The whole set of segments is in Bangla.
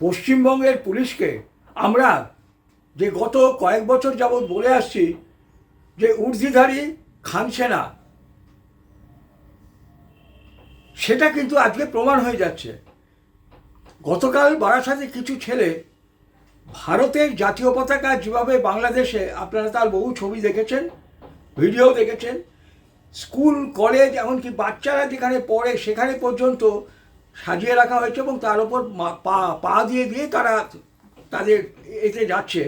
পশ্চিমবঙ্গের পুলিশকে আমরা যে গত কয়েক বছর যাবৎ বলে আসছি যে উর্জিধারী খানসেনা সেটা কিন্তু আজকে প্রমাণ হয়ে যাচ্ছে। গতকাল বারাসাতে কিছু ছেলে ভারতের জাতীয় পতাকা যেভাবে বাংলাদেশে, আপনারা তার বহু ছবি দেখেছেন, ভিডিও দেখেছেন, স্কুল, কলেজ, এমনকি বাচ্চারা যেখানে পড়ে সেখানে পর্যন্ত সাজিয়ে রাখা হয়েছে এবং তার উপর পা পা দিয়ে দিয়ে তারা তাদের এতে যাচ্ছে,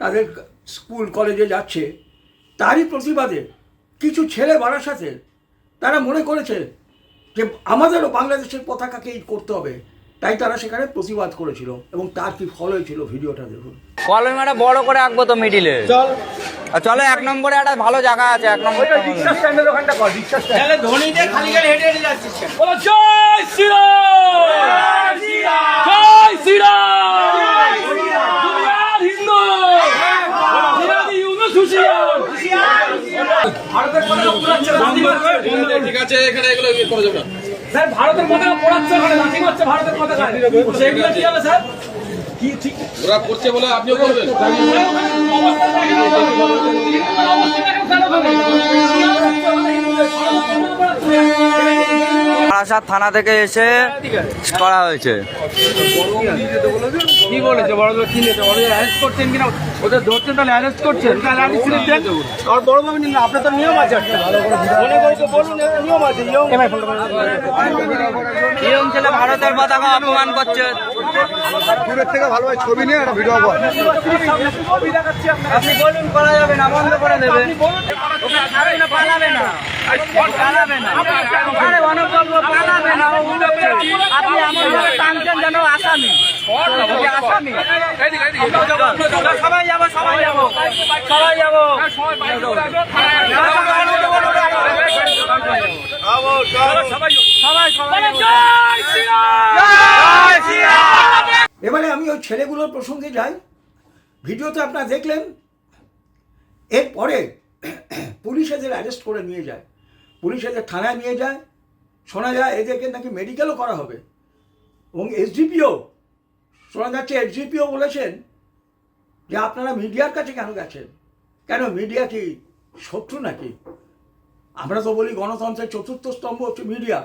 তাদের স্কুল, কলেজে যাচ্ছে। তারই প্রতিবাদে কিছু ছেলে বারাসাতের তারা মনে করেছে যে আমাদেরও বাংলাদেশের পতাকাকেই করতে হবে। তাই তারা সেখানে প্রতিবাদ করেছিল এবং তার কি ফল হয়েছিল ভিডিওটা দেখুন। কলম একটা বড় করে আঁকবো তো মিডিলে চল। আর চলো এক নম্বরে একটা ভালো জায়গা আছে এক নম্বর স্ট্যান্ডের ওখানটা কর রিক্সা স্ট্যান্ড বলো জয় শ্রীরাম! জয় শ্রীরাম! দুনিয়ার হিন্দু! জিহাদি ইউনুস হুশিয়ার! ভারতের পতাকা পোড়াচ্ছে লাথি মারছে ঠিক আছে এখানে এগুলো ইয়ে করা যাবে স্যার ভারতের পতাকা পড়াচ্ছে ওখানে লাঠি মারছে ভারতের পতাকা সেগুলো কি হবে স্যার? কি ঠিক ওরা করছে বলে আপনিও করবেন। অবস্থা বারাসাত থানা থেকে এসে করা হয়েছে। কি বলেছে? বড় কি নিয়েছে ওদের অ্যারেস্ট করছেন কিনা? ওদের ধরছেন তাহলে অ্যারেস্ট করছেন? তাহলে আপনি স্লিপ দেন। আর বড় নিন আপনার তো নিয়ম আছে। একটা মনে করে বলুন নিয়ম আছে নিয়ম। নিয়ম ছেলে ভারতের পতাকা অপমান করছে। দূরের থেকে ভালো হয় ছবি নিয়ে একটা ভিডিও কর ছবি দেখাচ্ছি আপনাকে আপনি বলুন করা যাবে না বন্ধ করে দেবে। আপনি বলুন ওকে ছাড়বে না পালাবে না। পালাবে না। আরে অনবদ্য পালাবে না। ও উল্টোবে। আপনি এমন ভাবে টানছেন যেন আসামি। ওকে আসামি। সবাই যাব সবাই যাব। সবাই যাব। সবাই সবাই যাব। এবারে আমি ওই ছেলেগুলোর প্রসঙ্গে যাই। ভিডিওতে আপনারা দেখলেন এরপরে পুলিশ এদের অ্যারেস্ট করে নিয়ে যায়। পুলিশ এদের থানায় নিয়ে যায়। শোনা যায় এদেরকে নাকি মেডিকেলও করা হবে। এবং এসডিপিও শোনা যাচ্ছে এসডিপিও বলেছেন যে আপনারা মিডিয়ার কাছে কেন গেছেন? কেন মিডিয়া কি শত্রু নাকি? আমরা তো বলি গণতন্ত্রের চতুর্থ স্তম্ভ হচ্ছে মিডিয়া।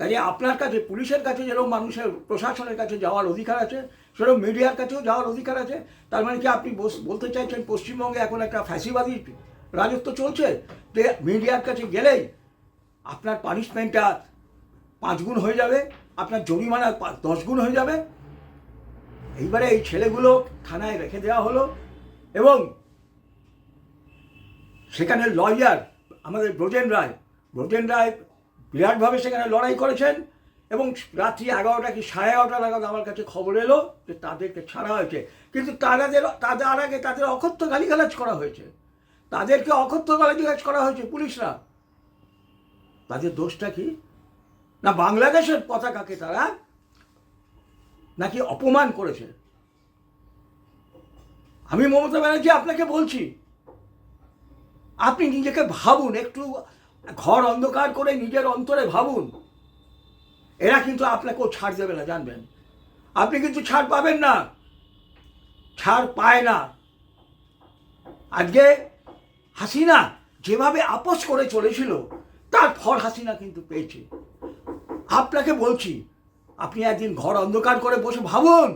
কাজে আপনার কাছে, পুলিশের কাছে যেরকম মানুষের, প্রশাসনের কাছে যাওয়ার অধিকার আছে সেরকম মিডিয়ার কাছেও যাওয়ার অধিকার আছে। তার মানে কি আপনি বলতে চাইছেন পশ্চিমবঙ্গে এখন একটা ফ্যাসিবাদী রাজত্ব চলছে? যে মিডিয়ার কাছে গেলেই আপনার পানিশমেন্টটা পাঁচ গুণ হয়ে যাবে, আপনার জরিমানা পা- দশ গুণ হয়ে যাবে। এইবারে এই ছেলেগুলো থানায় রেখে দেওয়া হলো এবং সেখানে লয়ার আমাদের ব্রজেন রায় ব্রজেন রায় বিরাটভাবে সেখানে লড়াই করেছেন। এবং রাত্রি এগারোটা কি সাড়ে এগারোটা নাগাদ আমার কাছে খবর এলো যে তাদেরকে ছাড়া হয়েছে। কিন্তু তাদের তাদের আগে তাদের অকথ্য গালিগালাজ করা হয়েছে। তাদেরকে অকথ্য গালিগালাজ করা হয়েছে পুলিশরা। তাদের দোষটা কি? না বাংলাদেশের পতাকাকে তারা নাকি অপমান করেছে? আমি মমতা ব্যানার্জি আপনাকে বলছি, আপনি নিজেকে ভাবুন, একটু ঘর অন্ধকার করে নিজের অন্তরে ভাবুন। এরা কিন্তু আপনাকেও ছাড় দেবে না, জানবেন। আপনি কিন্তু ছাড় পাবেন না। ছাড় পায় না। আজকে হাসিনা যেভাবে আপোষ করে চলেছিল, তার ফল হাসিনা কিন্তু পেয়েছে। আপনাকে বলছি, আপনি একদিন ঘর অন্ধকার করে বসে ভাবুন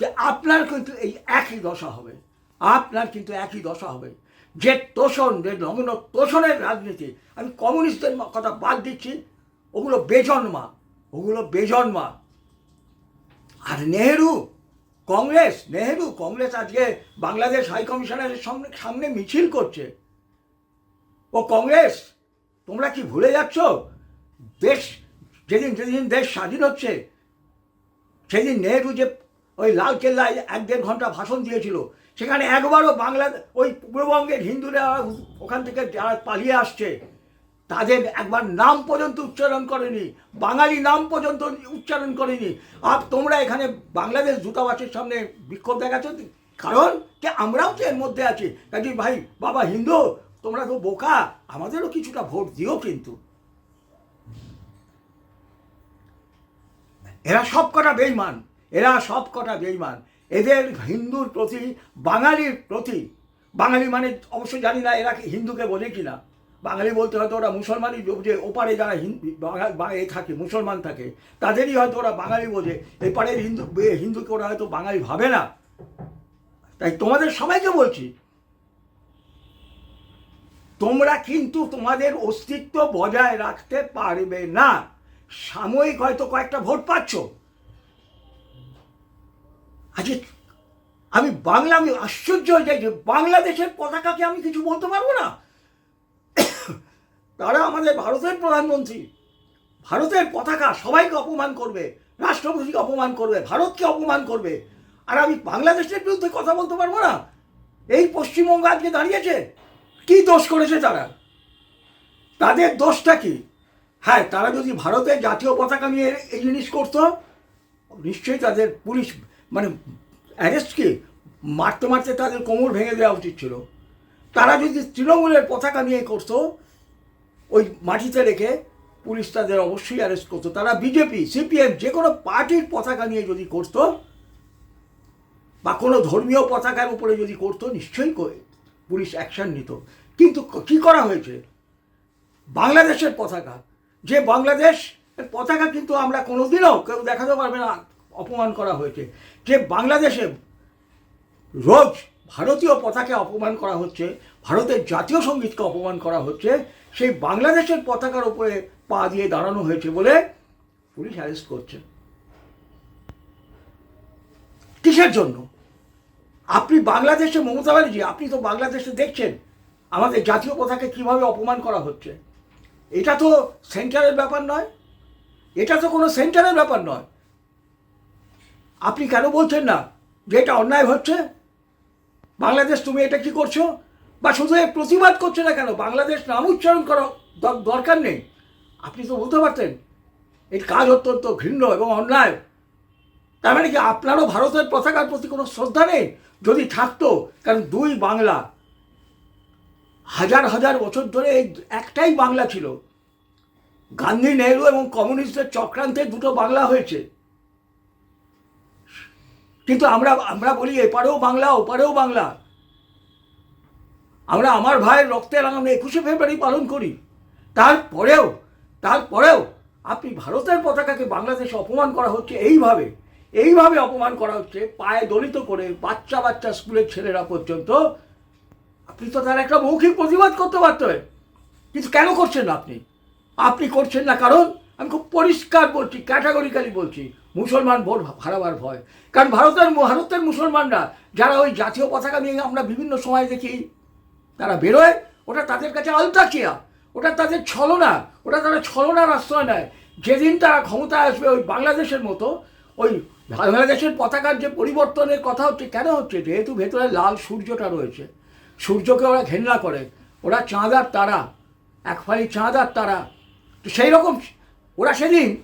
যে আপনার কিন্তু এই একই দশা হবে। আপনার কিন্তু একই দশা হবে। যে তোষণ, যে নগ্ন তোষণের রাজনীতি, আমি কমিউনিস্টদের কথা বাদ দিচ্ছি ওগুলো বেজন্মা ওগুলো বেজন্মা। আর নেহেরু, কংগ্রেস নেহেরু, কংগ্রেস আজকে বাংলাদেশ হাই কমিশনারের সামনে সামনে মিছিল করছে। ও কংগ্রেস, তোমরা কি ভুলে যাচ্ছ? দেশ, যেদিন যেদিন দেশ স্বাধীন হচ্ছে, সেদিন নেহেরু যে ওই লাল কেল্লায় এক দেড় ঘণ্টা ভাষণ দিয়েছিল, সেখানে একবারও বাংলা, ওই পূর্ববঙ্গের হিন্দুরা ওখান থেকে যারা পালিয়ে আসছে তাদের একবার নাম পর্যন্ত উচ্চারণ করেনি, বাঙালি নাম পর্যন্ত উচ্চারণ করেনি। আর তোমরা এখানে বাংলাদেশ দূতাবাসের সামনে বিক্ষোভ দেখাচ্ছ? কারণ যে আমরাও তো এর মধ্যে আছি। কাজে ভাই, বাবা হিন্দু, তোমরা তো বোকা, আমাদেরও কিছুটা ভোট দিও কিন্তু। এরা সব কটা বেইমান এরা সব কটা বেইমান এদের হিন্দুর প্রতি, বাঙালির প্রতি, বাঙালি মানে অবশ্য জানি না এরা হিন্দুকে বলে কি না বাঙালি বলতে হয়তো ওরা মুসলমানই যে ওপারে যারা হিন্দু বাঙা- বা- এ থাকে, মুসলমান থাকে, তাদেরই হয়তো ওরা বাঙালি বোঝে, এপারের হিন্দু হিন্দুকে ওরা হয়তো বাঙালি ভাবে না। তাই তোমাদের সবাইকে বলছি, তোমরা কিন্তু তোমাদের অস্তিত্ব বজায় রাখতে পারবে না। সাময়িক হয়তো কয়েকটা ভোট পাচ্ছ। আজকে আমি বাংলা, আমি আশ্চর্য হয়ে যাই যে বাংলাদেশের পতাকাকে আমি কিছু বলতে পারব না? তারা আমাদের ভারতের প্রধানমন্ত্রী। ভারতের পতাকা সবাইকে অপমান করবে, রাষ্ট্রপতিকে অপমান করবে, ভারতকে অপমান করবে। আর আমি বাংলাদেশের বিরুদ্ধে কথা বলতে পারব না? এই পশ্চিমবঙ্গ আজকে দাঁড়িয়েছে? কি দোষ করেছে তারা? তাদের দোষটা কি? হ্যাঁ তারা যদি ভারতের জাতীয় পতাকা নিয়ে এই জিনিস করতো, নিশ্চয়ই তাদের পুলিশ মানে অ্যারেস্ট কি মারতে মারতে তাদের কোমর ভেঙে দেওয়া উচিত ছিল। তারা যদি তৃণমূলের পতাকা নিয়ে করতো ওই মাটিতে রেখে পুলিশ তাদের অবশ্যই অ্যারেস্ট করতো। তারা বিজেপি সিপিএম যে কোনো পার্টির পতাকা নিয়ে যদি করতো, বা কোনো ধর্মীয় পতাকার উপরে যদি করতো, নিশ্চয়ই পুলিশ অ্যাকশন নিত। কিন্তু কি করা হয়েছে? বাংলাদেশের পতাকা। যে বাংলাদেশ পতাকা কিন্তু আমরা কোনোদিনও কেউ দেখাতে পারবে না, অপমান করা হয়েছে। যে বাংলাদেশে রোজ ভারতীয় পতাকা অপমান করা হচ্ছে, ভারতের জাতীয় সঙ্গীতকে অপমান করা হচ্ছে, সেই বাংলাদেশের পতাকার উপরে পা দিয়ে দাঁড়ানো হয়েছে বলে পুলিশ অ্যারেস্ট করছে। কিসের জন্য? আপনি বাংলাদেশে, মমতা ব্যানার্জি, আপনি তো বাংলাদেশে দেখছেন আমাদের জাতীয় পতাকা কীভাবে অপমান করা হচ্ছে। এটা তো সেন্টারের ব্যাপার নয়। এটা তো কোনো সেন্টারের ব্যাপার নয়। আপনি কেন বলছেন না যে এটা অন্যায় হচ্ছে? বাংলাদেশ, তুমি এটা কি করছ? বা শুধু প্রতিবাদ করছ না কেন? বাংলাদেশ নাম উচ্চারণ করা দরকার নেই। আপনি তো বলতে পারতেন, এই কাজ অত্যন্ত ঘৃণ্য এবং অন্যায়। তার মানে কি আপনারও ভারতের পতাকার প্রতি কোনো শ্রদ্ধা নেই? যদি থাকতো, কারণ দুই বাংলা, হাজার হাজার বছর ধরে এই একটাই বাংলা ছিল। গান্ধী, নেহরু এবং কমিউনিস্টের চক্রান্তে দুটো বাংলা হয়েছে। কিন্তু আমরা আমরা বলি এপারেও বাংলা ওপারেও বাংলা। আমরা আমার ভাইয়ের রক্তের আমরা একুশে ফেব্রুয়ারি পালন করি। তারপরেও তারপরেও আপনি ভারতের পতাকাকে বাংলাদেশে অপমান করা হচ্ছে এইভাবে এইভাবে অপমান করা হচ্ছে, পায়ে দলিত করে বাচ্চা বাচ্চা স্কুলের ছেলেরা পর্যন্ত। আপনি তো তার একটা মৌখিক প্রতিবাদ করতে পারতেন কিন্তু কেন করছেন না আপনি? আপনি করছেন না কারণ, আমি খুব পরিষ্কার বলছি, ক্যাটাগরিক্যালি বলছি মুসলমান ভোট হারাবার ভয়। কারণ ভারতের ভারতের মুসলমানরা, যারা ওই জাতীয় পতাকা নিয়ে আমরা বিভিন্ন সময় দেখি, তারা বেরোয়, ওটা তাদের কাছে আলতাকিয়া ওটা তাদের ছলনা, ওটা তারা ছলনার আশ্রয় নেয়। যেদিন তারা ক্ষমতায় আসবে ওই বাংলাদেশের মতো, ওই বাংলাদেশের পতাকার যে পরিবর্তনের কথা হচ্ছে, কেন হচ্ছে? যেহেতু ভেতরে লাল সূর্যটা রয়েছে। সূর্যকে ওরা ঘেন্না করে। ওরা চাঁদার তারা এক ফালি চাঁদার তারা। তো সেই রকম ওরা সেদিন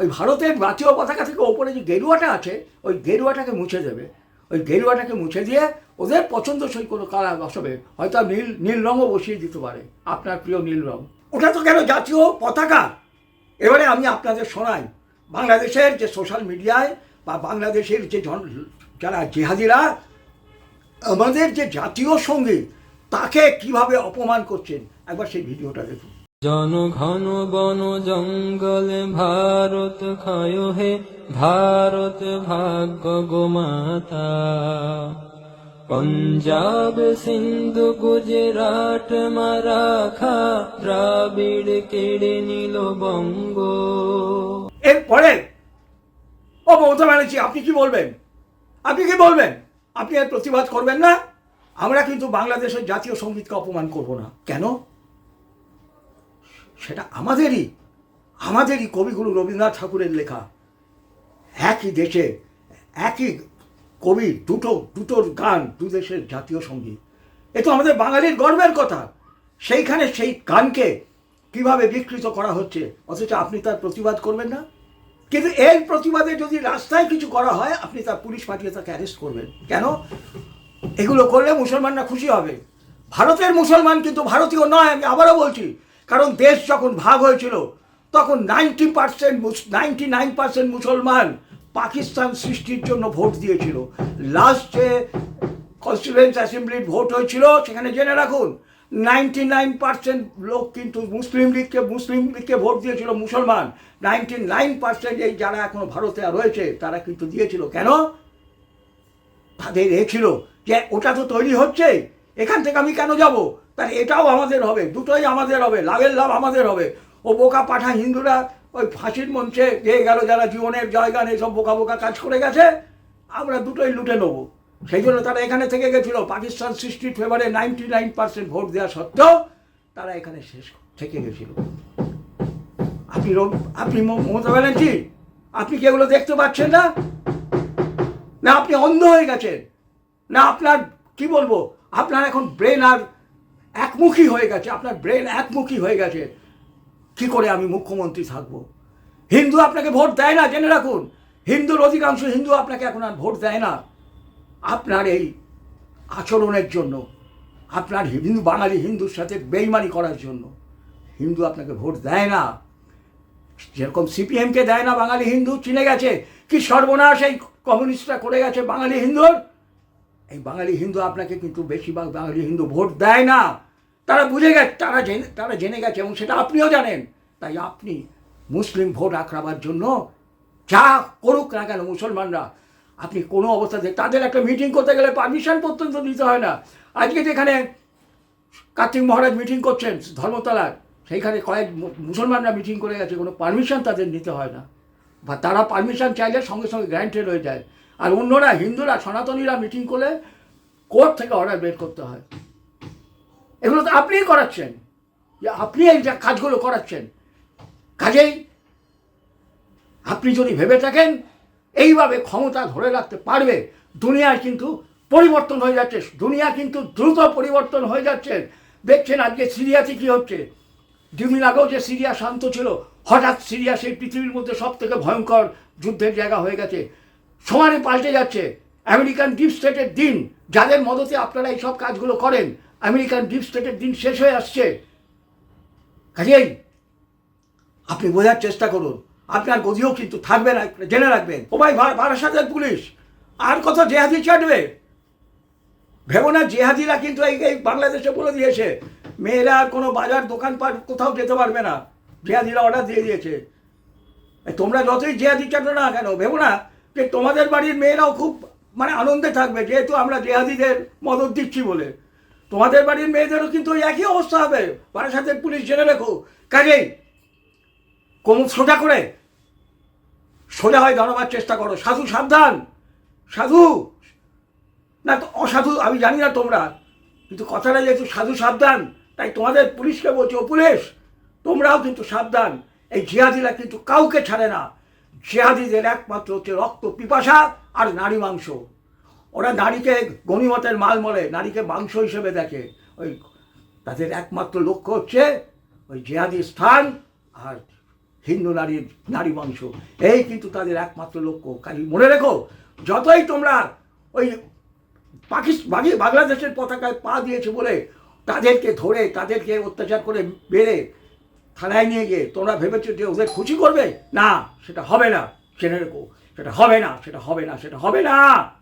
ওই ভারতের জাতীয় পতাকা থেকে ওপরে যে গেরুয়াটা আছে, ওই গেরুয়াটাকে মুছে দেবে। ওই গেরুয়াটাকে মুছে দিয়ে ওদের পছন্দসই কোনো কালার বসাবে। হয়তো নীল নীল রঙও বসিয়ে দিতে পারে, আপনার প্রিয় নীল রঙ ওটা তো কেন জাতীয় পতাকা? এবারে আমি আপনাদের শোনাই। বাংলাদেশের যে সোশ্যাল মিডিয়ায় বা বাংলাদেশের যে জন, যারা জেহাদিরা, আমাদের যে জাতীয় সংগীত, তাকে কীভাবে অপমান করছেন? একবার সেই ভিডিওটা দেখুন। জনঘন বন জঙ্গল ভারত ক্ষয় হে ভারত ভাগ্য গোমাতা পঞ্জাব সিন্ধু গুজরাট মারাখা দ্রাবিড় কেড়ে নিল বঙ্গ এরপরে, ও মমতা ব্যানার্জি, আপনি কি বলবেন? আপনি কি বলবেন? আপনি এর প্রতিবাদ করবেন না? আমরা কিন্তু বাংলাদেশের জাতীয় সঙ্গীতকে অপমান করব না। কেন? সেটা আমাদেরই আমাদেরই কবিগুরু রবীন্দ্রনাথ ঠাকুরের লেখা। একই দেশে, একই কবি, দুটো দুটোর গান, দু দেশের জাতীয় সংগীত। এ তো আমাদের বাঙালির গর্বের কথা। সেইখানে সেই গানকে কীভাবে বিকৃত করা হচ্ছে, অথচ আপনি তার প্রতিবাদ করবেন না? কিন্তু এর প্রতিবাদে যদি রাস্তায় কিছু করা হয়, আপনি তার পুলিশ পাঠিয়ে তাকে অ্যারেস্ট করবেন। কেন? এগুলো করলে মুসলমানরা খুশি হবে। ভারতের মুসলমান কিন্তু ভারতীয় নয়, আমি আবারও বলছি। কারণ দেশ যখন ভাগ হয়েছিল, তখন ninety percent ninety nine percent মুসলমান পাকিস্তান সৃষ্টির জন্য ভোট দিয়েছিল। লাস্ট যে কনস্টিটিউয়েন্স অ্যাসেম্বলির ভোট হয়েছিল, সেখানে জেনে রাখুন, নাইনটি নাইন পার্সেন্ট লোক কিন্তু মুসলিম লীগকে মুসলিম লীগকে ভোট দিয়েছিল মুসলমান। নাইনটি নাইন পার্সেন্ট এই যারা এখনও ভারতে রয়েছে, তারা কিন্তু দিয়েছিল। কেন? তাদের এ ছিল যে ওটা তো তৈরি হচ্ছে এখান থেকে আমি কেন যাব? তাহলে এটাও আমাদের হবে, দুটোই আমাদের হবে, লাভের লাভ আমাদের হবে। ও বোকা পাঠা হিন্দুরা ওই ফাঁসির মঞ্চে গিয়ে গেল, যারা জীবনের জয়গান এসব বোকা বোকা কাজ করে গেছে, আমরা দুটোই লুটে নেব। সেই জন্য তারা এখানে থেকে গেছিল। পাকিস্তান সৃষ্টির ফেভারে নাইনটি নাইন পার্সেন্ট ভোট দেওয়া সত্ত্বেও তারা এখানে শেষ থেকে গেছিল। আপনি আপনি মমতা ব্যানার্জি, আপনি কি এগুলো দেখতে পাচ্ছেন না? না, আপনি অন্ধ হয়ে গেছেন। না, আপনার, কি বলব? আপনার এখন ব্রেন আর একমুখী হয়ে গেছে, আপনার ব্রেন একমুখী হয়ে গেছে। কি করে আমি মুখ্যমন্ত্রী থাকব? হিন্দু আপনাকে ভোট দেয় না, জেনে রাখুন। হিন্দুর অধিকাংশ হিন্দু আপনাকে এখন আর ভোট দেয় না। আপনার এই আচরণের জন্য, আপনার হিন্দু, বাঙালি হিন্দুর সাথে বেইমানি করার জন্য হিন্দু আপনাকে ভোট দেয় না। যেরকম সিপিএমকে দেয় না বাঙালি হিন্দু, চিনে গেছে। কি সর্বনাশ এই কমিউনিস্টরা করে গেছে বাঙালি হিন্দুর? এই বাঙালি হিন্দু আপনাকে কিন্তু বেশিরভাগ বাঙালি হিন্দু ভোট দেয় না। তারা বুঝে গেছে, তারা জেনে তারা জেনে গেছে এবং সেটা আপনিও জানেন। তাই আপনি মুসলিম ভোট আঁকড়াবার জন্য যা করুক না কেন মুসলমানরা, আপনি কোনো অবস্থাতে তাদের একটা মিটিং করতে গেলে পারমিশন পর্যন্ত দিতে হয় না। আজকে যেখানে কার্তিক মহারাজ মিটিং করছেন, ধর্মতলার, সেইখানে কয়েক মুসলমানরা মিটিং করে গেছে, কোনো পারমিশন তাদের নিতে হয় না। বা তারা পারমিশন চাইলে সঙ্গে সঙ্গে গ্র্যান্টেড হয়ে যায়। আর অন্যরা, হিন্দুরা, সনাতনীরা মিটিং করলে কোর্ট থেকে অর্ডার বের করতে হয়। এগুলো তো আপনিই করাচ্ছেন। যে আপনি এই যা কাজগুলো করাচ্ছেন। কাজেই আপনি যদি ভেবে থাকেন, এইভাবে ক্ষমতা ধরে রাখতে পারবে দুনিয়ার কিন্তু পরিবর্তন হয়ে যাচ্ছে। দুনিয়া কিন্তু দ্রুত পরিবর্তন হয়ে যাচ্ছে। দেখছেন আজকে সিরিয়াতে কি হচ্ছে? দুদিন আগেও যে সিরিয়া শান্ত ছিল, হঠাৎ সিরিয়া সেই পৃথিবীর মধ্যে সব থেকে ভয়ঙ্কর যুদ্ধের জায়গা হয়ে গেছে। সমানে পাল্টে যাচ্ছে। আমেরিকান ডিপ স্টেটের দিন, যাদের মদতে আপনারা এই সব কাজগুলো করেন, আমেরিকান ডিপ স্টেটের দিন শেষ হয়ে আসছে। কাজেই আপনি বোঝার চেষ্টা করুন। আপনার গদিও কিন্তু থাকবে না, জেনে রাখবেন। ও ভাই বারাসাতের পুলিশ। আর কত জেহাদি চাটবে? ভেবো না, জেহাদিরা কিন্তু এই এই বাংলাদেশে বলে দিয়েছে, মেয়েরা আর কোনো বাজার, দোকানপাট কোথাও যেতে পারবে না। জেহাদিরা অর্ডার দিয়ে দিয়েছে। তোমরা যতই জেহাদি চাটো না কেন, ভেবো না যে তোমাদের বাড়ির মেয়েরাও খুব মানে আনন্দে থাকবে, যেহেতু আমরা জেহাদিদের মদত দিচ্ছি বলে। তোমাদের বাড়ির মেয়েদেরও কিন্তু ওই একই অবস্থা হবে। বারাসাতের পুলিশ জেনে রেখো। কাজেই কোমর সোজা করে, সোজা হয় দাঁড়াবার চেষ্টা করো। সাধু, সাবধান! সাধু! না তো অসাধু, আমি জানি না তোমরা, কিন্তু কথাটা যেহেতু সাধু, সাবধান, তাই তোমাদের পুলিশকে বলছি, ও পুলিশ, তোমরাও কিন্তু সাবধান। এই জিহাদিরা কিন্তু কাউকে ছাড়ে না। জিহাদিদের একমাত্র হচ্ছে রক্ত পিপাসা আর নারী মাংস। ওরা নারীকে গণিমতের মাল মলে নারীকে মাংস হিসেবে দেখে। ওই তাদের একমাত্র লক্ষ্য হচ্ছে ওই জিহাদি স্থান আর হিন্দু নারীর নারী মাংস। এই কিন্তু তাদের একমাত্র লক্ষ্য। কাজে মনে রেখো, যতই তোমরা ওই পাকিস্তান বাংলাদেশের পতাকায় পা দিয়েছে বলে তাদেরকে ধরে, তাদেরকে অত্যাচার করে বেড়ে থানায় নিয়ে গিয়ে তোমরা ভেবেছো যে ওদের খুশি করবে? না, সেটা হবে না। রেখো, সেটা হবে না, সেটা হবে না, সেটা হবে না।